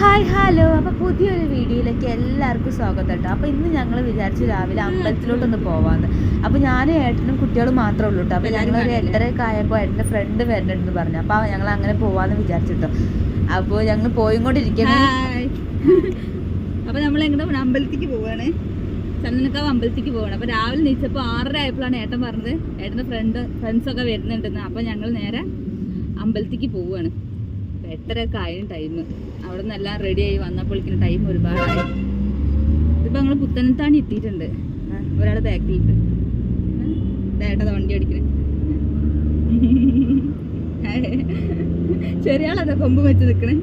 Hi hello. അപ്പോൾ പുതിയൊരു വീഡിയോയിലേക്ക് എല്ലാവർക്കും സ്വാഗതം കേട്ടോ. അപ്പോൾ ഇന്ന് ഞങ്ങൾ വിചാരിച്ചു രാവിലെ അമ്പലത്തിലോട്ടൊന്ന് പോവാന്ന്. അപ്പോൾ ഞാനും ഏട്ടനും കുട്ടികളും മാത്രമേ ഉള്ളൂ കേട്ടോ. അപ്പോൾ ഞങ്ങളൊരു എട്ടരയൊക്കെ ആയപ്പോൾ ഏട്ടന്റെ ഫ്രണ്ട് വരണ്ടെന്ന് പറഞ്ഞു. അപ്പോൾ ഞങ്ങൾ അങ്ങനെ പോവാന്ന് വിചാരിച്ചിട്ടോ അപ്പോൾ ഞങ്ങൾ പോയിക്കൊണ്ടിരിക്കുന്നത് അപ്പൊ നമ്മൾ എങ്ങനെ അമ്പലത്തിക്ക് പോവാണ്. ചന്ദനക്കാവ് അമ്പലത്തിക്ക് പോകണം. അപ്പോൾ രാവിലെ നീച്ചപ്പോൾ ആറര ആയപ്പോഴാണ് ഏട്ടൻ പറഞ്ഞത് ഏട്ടന്റെ ഫ്രണ്ട് ഫ്രണ്ട്സ് ഒക്കെ വരുന്നുണ്ടെന്ന്. അപ്പോൾ ഞങ്ങൾ നേരെ അമ്പലത്തിക്ക് പോവുകയാണ്. എട്ടരയൊക്കെ ആയും ടൈം അവിടെ നിന്ന് എല്ലാം റെഡി ആയി. വന്നപ്പോഴേക്കും ടൈം ഒരുപാടായി. ഇതിപ്പോൾ ഞങ്ങൾ പുത്തനത്താണി എത്തിയിട്ടുണ്ട്. ഒരാൾ ബാക്കിലുണ്ട് ഏട്ടത് വണ്ടി അടിക്കണേ ചെറിയ കൊമ്പ് വെച്ച് നിൽക്കണേ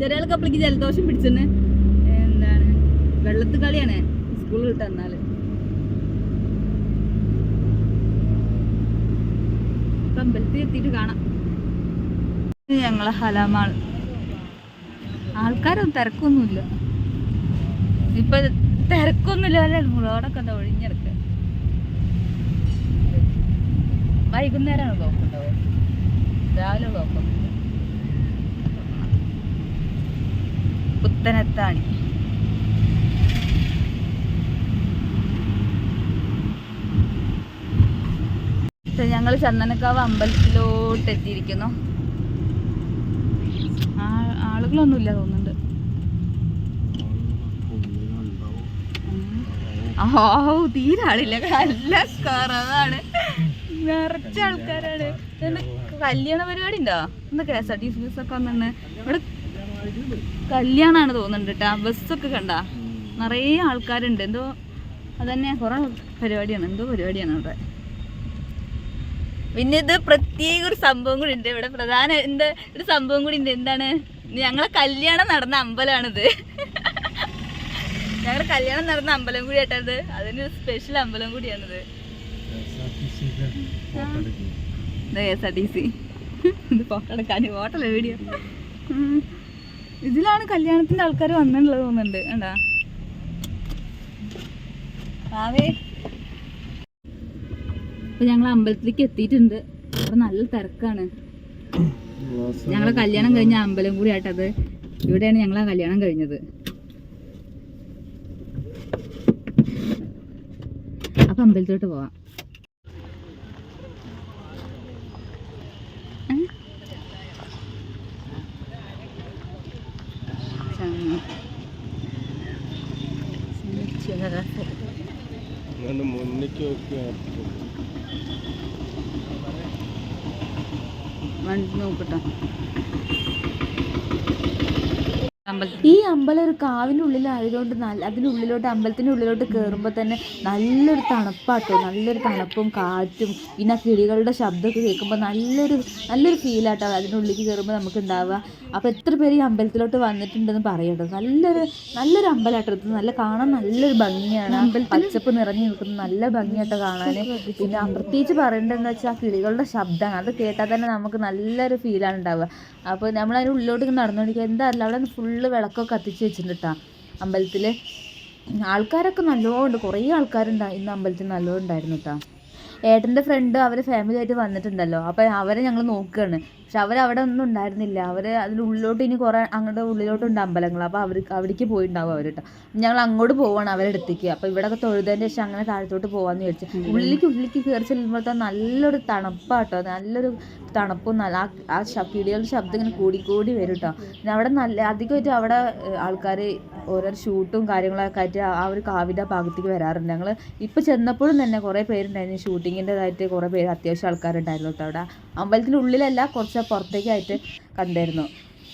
ചെറിയ അപ്പോഴേക്ക് ജലദോഷം പിടിച്ചെന്ന്. എന്താണ്? വെള്ളത്ത് കളിയാണ്. സ്കൂളിൽ വിട്ട് ഇപ്പൊ അമ്പലത്തിൽ എത്തിയിട്ട് കാണാം. ഞങ്ങളെ ഹലാമാൾ ആൾക്കാരൊന്നും തിരക്കൊന്നുമില്ല. ഇപ്പൊ തിരക്കൊന്നുമില്ല റോഡൊക്കെ എന്താ ഒഴിഞ്ഞെടുക്ക. വൈകുന്നേരമാണ് നോക്കുന്നുണ്ടാവുക രാവിലെ നോക്കും പുത്തനത്താണി. ഞങ്ങൾ ചന്ദനക്കാവ് അമ്പലത്തിലോട്ട് എത്തിയിരിക്കുന്നു. ആളുകളൊന്നുമില്ല തോന്നുന്നുണ്ട്. ഓ തീരെ ആളില്ല. നല്ല കുറവാണ്. നിറച്ച ആൾക്കാരാണ്. കല്യാണ പരിപാടി ഉണ്ടോ? എന്താ K S R T C ബസ്സൊക്കെ വന്നിട്ട് ഇവിടെ കല്യാണാണ് തോന്നുന്നുണ്ട് കേട്ടാ ബസ്സൊക്കെ കണ്ട? നിറയെ ആൾക്കാരുണ്ട്. എന്തോ അതന്നെ കുറെ പരിപാടിയാണ്. എന്തോ പരിപാടിയാണ് അവിടെ. പിന്നെ ഇത് പ്രത്യേക ഒരു സംഭവം കൂടി ഉണ്ട്. ഇവിടെ പ്രധാന എന്താ ഒരു സംഭവം കൂടി ഉണ്ട്. എന്താണ്? ഞങ്ങളെ കല്യാണം നടന്ന അമ്പലമാണിത്. ഞങ്ങളെ കല്യാണം നടന്ന അമ്പലം കൂടി ആയിട്ടത് അതിന് സ്പെഷ്യൽ അമ്പലം കൂടിയാണിത്. വീഡിയോ ഇതിലാണ് കല്യാണത്തിന്റെ ആൾക്കാർ വന്നിട്ടുള്ളത് തോന്നുന്നുണ്ട്. കണ്ടാ? അപ്പൊ ഞങ്ങൾ അമ്പലത്തിലേക്ക് എത്തിയിട്ടുണ്ട്. അവിടെ നല്ല തിരക്കാണ്. ഞങ്ങളെ കല്യാണം കഴിഞ്ഞ അമ്പലം കൂടി ആയിട്ടത് ഇവിടെയാണ് ഞങ്ങളെ കല്യാണം കഴിഞ്ഞത്. അപ്പൊ അമ്പലത്തിലോട്ട് പോവാം. മുന്നിക്ക് നോക്കിയാൽ വണ്ടി നോക്കട്ടോ. ഈ അമ്പലം ഒരു കാവിന്റെ ഉള്ളിലായതുകൊണ്ട് നല്ല അതിനുള്ളിലോട്ട് അമ്പലത്തിന്റെ ഉള്ളിലോട്ട് കയറുമ്പോൾ തന്നെ നല്ലൊരു തണുപ്പാട്ടോ. നല്ലൊരു തണുപ്പും കാറ്റും പിന്നെ കിളികളുടെ ശബ്ദമൊക്കെ കേൾക്കുമ്പോൾ നല്ലൊരു നല്ലൊരു ഫീലാട്ടോ അതിനുള്ളിലേക്ക് കയറുമ്പോൾ നമുക്ക് ഉണ്ടാവുക അപ്പോൾ എത്ര പേര് ഈ അമ്പലത്തിലോട്ട് വന്നിട്ടുണ്ടെന്ന് പറയട്ടോ നല്ലൊരു നല്ലൊരു അമ്പലമാട്ടോ ഇത്. നല്ല കാണാൻ നല്ലൊരു ഭംഗിയാണ്. പച്ചപ്പ് നിറഞ്ഞു നിൽക്കുന്ന നല്ല ഭംഗിയാട്ടോ കാണാൻ പിന്നെ പ്രത്യേകിച്ച് പറയേണ്ടതെന്ന് വെച്ചാൽ ആ കിളികളുടെ ശബ്ദമാണ്. അത് കേട്ടാൽ തന്നെ നമുക്ക് നല്ലൊരു ഫീലാണ് ഉണ്ടാവുക. അപ്പോൾ നമ്മൾ അതിന്റെ ഉള്ളിലോട്ട് നടന്നുകൊണ്ടിരിക്കുക എന്താ അറിയില്ല. അവിടെ ഫുള്ള് വിളക്കൊക്കെ കത്തിച്ച് വെച്ചിട്ടുണ്ട് കേട്ടോ അമ്പലത്തിൽ ആൾക്കാരൊക്കെ നല്ലോണം ഉണ്ട്. കുറേ ആൾക്കാരുണ്ടായി. ഇന്ന് അമ്പലത്തിൽ നല്ലോണം ഉണ്ടായിരുന്നു കേട്ടോ ഏട്ടന്റെ ഫ്രണ്ട് അവർ ഫാമിലി ആയിട്ട് വന്നിട്ടുണ്ടല്ലോ. അപ്പോൾ അവരെ ഞങ്ങൾ നോക്കുകയാണ് പക്ഷെ അവരവിടെ ഒന്നും ഉണ്ടായിരുന്നില്ല. അവർ അതിന്റെ ഉള്ളിലോട്ട് ഇനി കുറേ അങ്ങോട്ട് ഉള്ളിലോട്ടുണ്ട് അമ്പലങ്ങൾ അപ്പോൾ അവർ അവിടേക്ക് പോയിട്ടുണ്ടാവും അവർ കേട്ടോ ഞങ്ങൾ അങ്ങോട്ട് പോവാണ് അവരുടെ അടുത്തേക്ക്. അപ്പോൾ ഇവിടെയൊക്കെ തൊഴുതതിന്റെ ശേഷം അങ്ങനെ താഴത്തോട്ട് പോകാമെന്ന് വിചാരിച്ചു. ഉള്ളിലേക്ക് ഉള്ളിലേക്ക് കയറി ചെല്ലുമ്പോഴത്തെ നല്ലൊരു തണുപ്പാട്ടോ. നല്ലൊരു തണുപ്പും നല്ല ആ കിളികളുടെ ശബ്ദം ഇങ്ങനെ കൂടി കൂടി വരും കേട്ടോ പിന്നെ അവിടെ നല്ല അധികമായിട്ട് അവിടെ ആൾക്കാർ ഓരോ ഷൂട്ടും കാര്യങ്ങളൊക്കെ ആയിട്ട് ആ- ഒരു കാവിന്റെ ഭാഗത്തേക്ക് വരാറുണ്ട്. ഞങ്ങൾ ഇപ്പോൾ ചെന്നപ്പോഴും തന്നെ കുറേ പേരുണ്ടായിരുന്നു. ഷൂട്ടിങ്ങിന്റെതായിട്ട് കുറേ പേര് അത്യാവശ്യം ആൾക്കാരുണ്ടായിരുന്നു കേട്ടോ അവിടെ. അമ്പലത്തിന്റെ ഉള്ളിലല്ല കുറച്ച് പുറത്തേക്കായിട്ട് കണ്ടായിരുന്നു.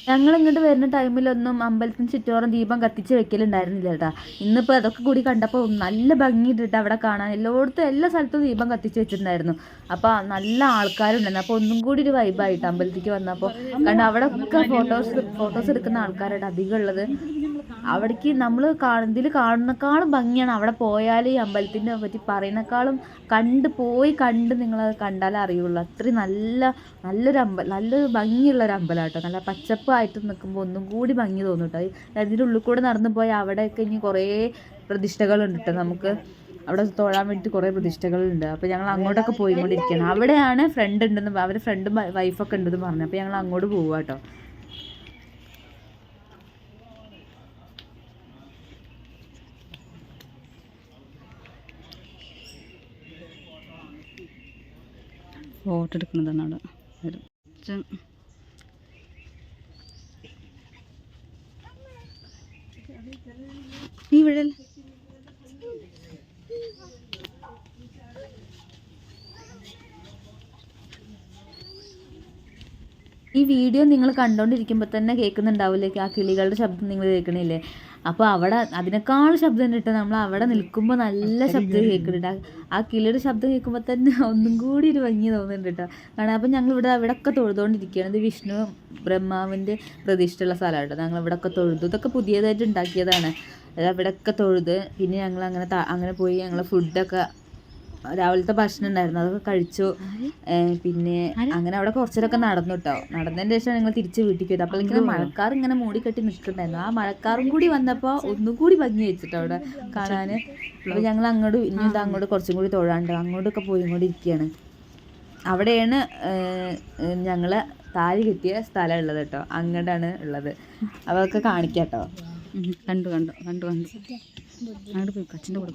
ഞങ്ങൾ ഇങ്ങോട്ട് വരുന്ന ടൈമിലൊന്നും അമ്പലത്തിന് ചുറ്റോറം ദീപം കത്തിച്ച് വെക്കലുണ്ടായിരുന്നില്ല കേട്ടോ. ഇന്നിപ്പോൾ അതൊക്കെ കൂടി കണ്ടപ്പോൾ നല്ല ഭംഗിയിട്ടിട്ട് അവിടെ കാണാൻ. എല്ലായിടത്തും എല്ലാ സ്ഥലത്തും ദീപം കത്തിച്ച് വെച്ചിട്ടുണ്ടായിരുന്നു. അപ്പോൾ നല്ല ആൾക്കാരുണ്ടായിരുന്നു. അപ്പോൾ ഒന്നും കൂടി ഒരു വൈബായിട്ട് അമ്പലത്തിലേക്ക് വന്നപ്പോൾ കാരണം അവിടെ ഒക്കെ ഫോട്ടോസ് ഫോട്ടോസ് എടുക്കുന്ന ആൾക്കാരായിട്ട് അധികം ഉള്ളത്. അവിടേക്ക് നമ്മൾ ഇതിൽ കാണുന്നേക്കാളും ഭംഗിയാണ്. അവിടെ പോയാൽ ഈ അമ്പലത്തിനെ പറ്റി പറയുന്നേക്കാളും കണ്ട് പോയി കണ്ട് നിങ്ങളത് കണ്ടാലേ അറിയുള്ളൂ. അത്രയും നല്ല നല്ലൊരു അമ്പലം നല്ലൊരു ഭംഗിയുള്ള ഒരു അമ്പലം കേട്ടോ നല്ല പച്ചപ്പായിട്ട് നിൽക്കുമ്പോൾ ഒന്നും കൂടി ഭംഗി തോന്നും കേട്ടോ ഇതിന്റെ ഉള്ളിൽ കൂടെ നടന്നു പോയി അവിടെയൊക്കെ ഇനി കുറേ പ്രതിഷ്ഠകളുണ്ട് കേട്ടോ നമുക്ക് അവിടെ തൊഴാൻ വേണ്ടിയിട്ട് കുറേ പ്രതിഷ്ഠകളുണ്ട്. അപ്പോൾ ഞങ്ങൾ അങ്ങോട്ടൊക്കെ പോയിക്കൊണ്ടിരിക്കുകയാണ്. അവിടെയാണ് ഫ്രണ്ട് ഉണ്ടെന്ന് അവർ ഫ്രണ്ടും വൈഫൊക്കെ ഉണ്ടെന്ന് പറഞ്ഞു. അപ്പോൾ ഞങ്ങൾ അങ്ങോട്ട് പോവുക കേട്ടോ ഫോട്ടോ എടുക്കുന്നതാണ് അവിടെ. ഈ ഇവിടെ ഈ വീഡിയോ നിങ്ങൾ കണ്ടുകൊണ്ടിരിക്കുമ്പോൾ തന്നെ കേൾക്കുന്നുണ്ടാവില്ലേ? ആ കിളികളുടെ ശബ്ദം നിങ്ങൾ കേൾക്കണില്ലേ? അപ്പോൾ അവിടെ അതിനേക്കാൾ ശബ്ദം കിട്ടും നമ്മൾ അവിടെ നിൽക്കുമ്പോൾ നല്ല ശബ്ദം കേൾക്കുന്നുണ്ട് ആ- കിളിയുടെ ശബ്ദം കേൾക്കുമ്പോൾ തന്നെ ഒന്നും കൂടി ഒരു ഭംഗി തോന്നുന്നുണ്ട് കേട്ടോ കാരണം അപ്പം ഞങ്ങൾ ഇവിടെ അവിടെയൊക്കെ തൊഴുതുകൊണ്ടിരിക്കുകയാണ് ഇത് വിഷ്ണു ബ്രഹ്മാവിന്റെ പ്രതിഷ്ഠയുള്ള സ്ഥലമാണ് കേട്ടോ ഞങ്ങൾ ഇവിടെയൊക്കെ തൊഴുതു. ഇതൊക്കെ പുതിയതായിട്ട് ഉണ്ടാക്കിയതാണ്. അവിടെയൊക്കെ തൊഴുത്. പിന്നെ ഞങ്ങൾ അങ്ങനെ അങ്ങനെ പോയി ഞങ്ങൾ ഫുഡൊക്കെ രാവിലത്തെ ഭക്ഷണം ഉണ്ടായിരുന്നു. അതൊക്കെ കഴിച്ചു. പിന്നെ അങ്ങനെ അവിടെ കുറച്ചൊക്കെ നടന്നു കേട്ടോ നടന്നതിന് ശേഷം ഞങ്ങൾ തിരിച്ച് വീട്ടിൽ പോയത് അപ്പോൾ ഇങ്ങനെ മഴക്കാർ ഇങ്ങനെ മൂടിക്കെട്ടി നിൽക്കുന്നുണ്ടായിരുന്നു. ആ മഴക്കാറും കൂടി വന്നപ്പോൾ ഒന്നും കൂടി ഭംഗി വെച്ചിട്ടോ അവിടെ കാണാൻ അപ്പോൾ ഞങ്ങൾ അങ്ങോട്ട് ഇനി ഇത് അങ്ങോട്ട് കുറച്ചും കൂടി തൊഴാണ്ട് അങ്ങോട്ടൊക്കെ പോയി ഇങ്ങോട്ട് ഇരിക്കുകയാണ്. അവിടെയാണ് ഞങ്ങൾ താലി കിട്ടിയ സ്ഥലം ഉള്ളത് കേട്ടോ അങ്ങോട്ടാണ് ഉള്ളത്. അതൊക്കെ കാണിക്കാം കേട്ടോ കണ്ടു കണ്ടു കണ്ടു കണ്ടു. അങ്ങോട്ട് പോയി അച്ഛന്റെ കൂടെ.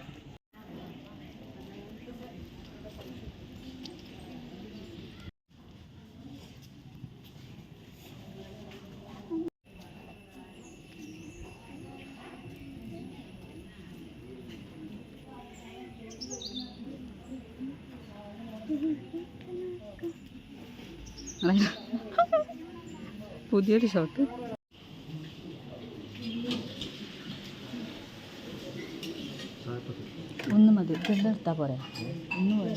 പുതിയൊരു ഷോട്ട് ഒന്ന് മതി. ഇതെല്ലാം എടുത്താൽ പോരെ. ഒന്ന് പോരെ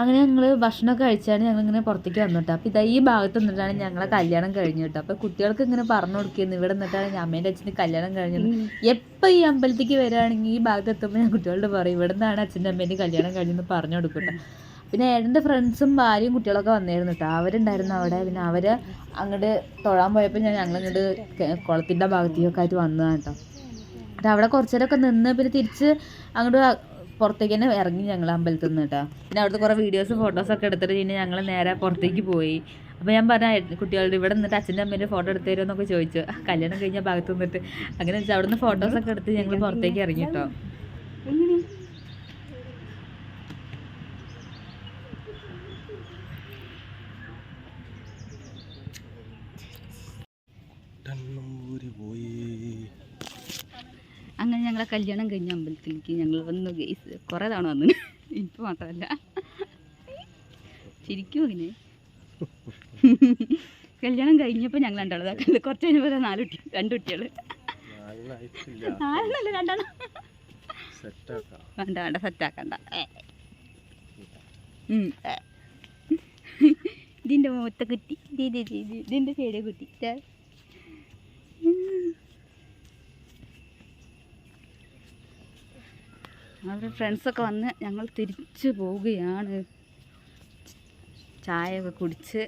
അങ്ങനെ ഞങ്ങൾ ഭക്ഷണമൊക്കെ കഴിച്ചാണ് ഞങ്ങൾ ഇങ്ങനെ പുറത്തേക്ക് വന്നു കേട്ടോ അപ്പോൾ ഇതാ ഈ ഭാഗത്ത് നിന്നിട്ടാണ് ഞങ്ങളെ കല്യാണം കഴിഞ്ഞു കേട്ടോ. അപ്പോൾ കുട്ടികൾക്ക് ഇങ്ങനെ പറഞ്ഞു കൊടുക്കുന്നു ഇവിടെ നിന്നിട്ടാണ് ഞാൻ അമ്മേന്റെ അച്ഛന്റെ കല്യാണം കഴിഞ്ഞത്. എപ്പോൾ ഈ അമ്പലത്തേക്ക് വരികയാണെങ്കിൽ ഈ ഭാഗത്ത് എത്തുമ്പോൾ ഞാൻ കുട്ടികളോട് പറയും ഇവിടെ നിന്നാണ് അച്ഛന്റെ അമ്മേന്റെ കല്യാണം കഴിഞ്ഞെന്ന് പറഞ്ഞു കൊടുക്കും കേട്ടോ പിന്നെ ഏട്ടന്റെ ഫ്രണ്ട്സും ഭാര്യയും കുട്ടികളൊക്കെ വന്നിരുന്നു കേട്ടോ അവരുണ്ടായിരുന്നു അവിടെ. പിന്നെ അവർ അങ്ങോട്ട് തൊഴാൻ പോയപ്പോൾ ഞാൻ ഞങ്ങളിങ്ങോട്ട് കുളത്തിന്റെ ഭാഗത്തേക്കൊക്കെ ആയിട്ട് വന്നതാണ് കേട്ടോ എന്നിട്ട് അവിടെ കുറച്ച് നേരമൊക്കെ നിന്ന് പിന്നെ തിരിച്ച് അങ്ങോട്ട് പുറത്തേക്ക് തന്നെ ഇറങ്ങി ഞങ്ങൾ അമ്പലത്തിൽ നിന്ന് കേട്ടോ പിന്നെ അവിടുത്തെ കുറേ വീഡിയോസും ഫോട്ടോസൊക്കെ എടുത്തിട്ട് പിന്നെ ഞങ്ങൾ നേരെ പുറത്തേക്ക് പോയി. അപ്പോൾ ഞാൻ പറഞ്ഞ കുട്ടികളുടെ ഇവിടെ നിന്നിട്ട് അച്ഛന്റെ അമ്മേന്റെ ഫോട്ടോ എടുത്തു തരുമോ എന്നൊക്കെ ചോദിച്ചു. കല്യാണം കഴിഞ്ഞ ഭാഗത്ത് നിന്നിട്ട്. അങ്ങനെ വെച്ചാൽ അവിടുന്ന് ഫോട്ടോസൊക്കെ എടുത്ത് ഞങ്ങൾ പുറത്തേക്ക് ഇറങ്ങി കേട്ടോ കണ്ണൂര് പോയി അങ്ങനെ ഞങ്ങളെ കല്യാണം കഴിഞ്ഞ അമ്പലത്തിലേക്ക് ഞങ്ങൾ വന്നു. ഗേസ് കുറേ തവണ വന്നു. ഇപ്പം മാത്രമല്ല. ശരിക്കും അങ്ങനെ. കല്യാണം കഴിഞ്ഞപ്പോൾ ഞങ്ങൾ രണ്ടാളത് കുറച്ച് കഴിഞ്ഞപ്പോൾ നാല് കുട്ടി രണ്ട് കുട്ടികൾ നാലെണ്ണല്ല രണ്ടെണ്ണം? വേണ്ട വേണ്ട സെറ്റാക്കണ്ട. ഇതിന്റെ മൂത്ത കുട്ടി ഇത് ഇത് ഇത് ഇത് ഇതിന്റെ ചെറിയ കുട്ടി. അവരുടെ ഫ്രണ്ട്സൊക്കെ വന്ന് ഞങ്ങൾ തിരിച്ചു പോവുകയാണ്. ചായയൊക്കെ കുടിച്ച്.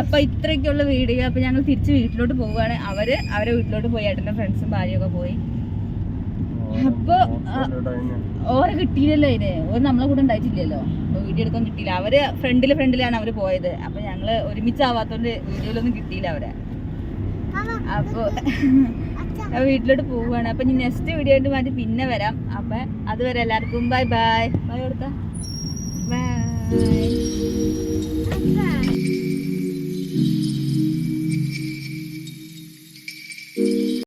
അപ്പൊ ഇത്രയൊക്കെയുള്ള വീഡിയോ അപ്പൊ ഞങ്ങൾ തിരിച്ച് വീട്ടിലോട്ട് പോവുകയാണ്. അവർ അവരെ വീട്ടിലോട്ട് പോയി ഏട്ടന്റെ ഫ്രണ്ട്സും ഭാര്യയൊക്കെ പോയി. അപ്പൊ, ഓരോ കിട്ടിയില്ലല്ലോ ഇതിന് ഓര് നമ്മളെ കൂടെ ഉണ്ടായിട്ടില്ലല്ലോ. വീഡിയോ എടുക്കാൻ കിട്ടിയില്ല. അവർ ഫ്രണ്ടിൽ ഫ്രണ്ടിലാണ് അവർ പോയത്. അപ്പൊ ഞങ്ങൾ ഒരുമിച്ചാവാത്തോണ്ട് വീഡിയോയിലൊന്നും കിട്ടിയില്ല അവരെ. അപ്പൊ വീട്ടിലോട്ട് പോവുകയാണ്. അപ്പൊ ഇനി നെക്സ്റ്റ് വീഡിയോ ആയിട്ട് മാറ്റി പിന്നെ വരാം. അപ്പൊ അതുവരെ എല്ലാവർക്കും ബൈ ബൈ ബൈ കൊടുത്ത. ബൈ